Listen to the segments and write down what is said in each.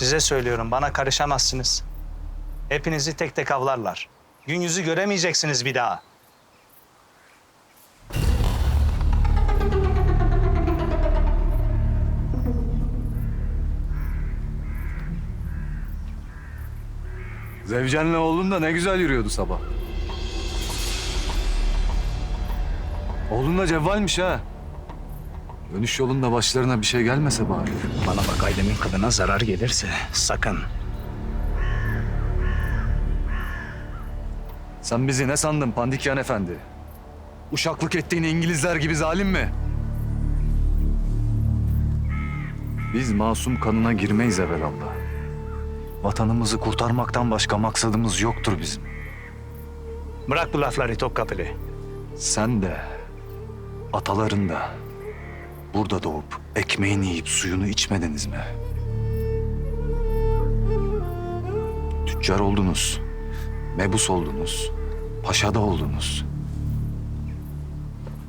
Size söylüyorum bana karışamazsınız. Hepinizi tek tek avlarlar. Gün yüzü göremeyeceksiniz bir daha. Zevcen'le oğlun da ne güzel yürüyordu sabah. Oğlun da cevvalmiş ha. Dönüş yolunda başlarına bir şey gelmese bari. Bana bak ailemin kılına zarar gelirse sakın. Sen bizi ne sandın Pandikyan Efendi? Uşaklık ettiğin İngilizler gibi zalim mi? Biz masum kanına girmeyiz evelallah. Vatanımızı kurtarmaktan başka maksadımız yoktur bizim. Bırak bu lafları Topkapılı. Sen de, ataların da burada doğup ekmeğini yiyip suyunu içmediniz mi? Tüccar oldunuz, mebus oldunuz, paşada oldunuz.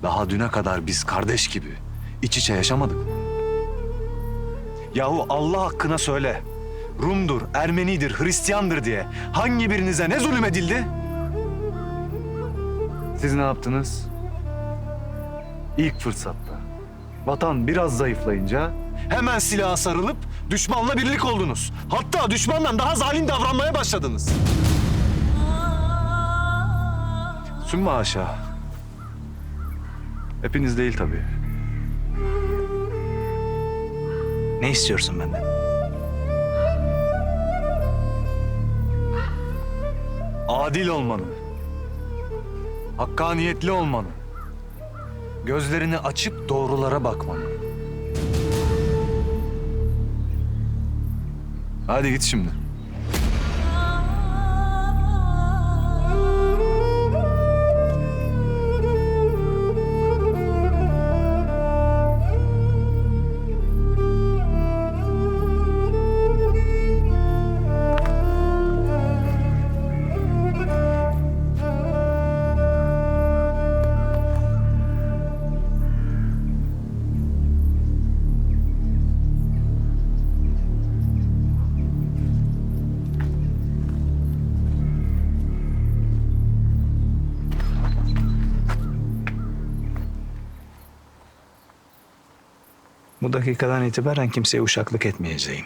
Daha düne kadar biz kardeş gibi iç içe yaşamadık mı? Yahu Allah hakkına söyle. Rum'dur, Ermenidir, Hristiyandır diye hangi birinize ne zulüm edildi? Siz ne yaptınız? İlk fırsatta. Vatan biraz zayıflayınca hemen silaha sarılıp düşmanla birlik oldunuz. Hatta düşmandan daha zalim davranmaya başladınız. Sümme haşa. Hepiniz değil tabii. Ne istiyorsun benden? Adil olmanı. Hakkaniyetli olmanı. Gözlerini açıp doğrulara bakmanı. Hadi git şimdi. Bu dakikadan itibaren kimseye uşaklık etmeyeceğim.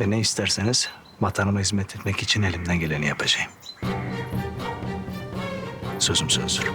Ve ne isterseniz vatanıma hizmet etmek için elimden geleni yapacağım. Sözüm sözdür.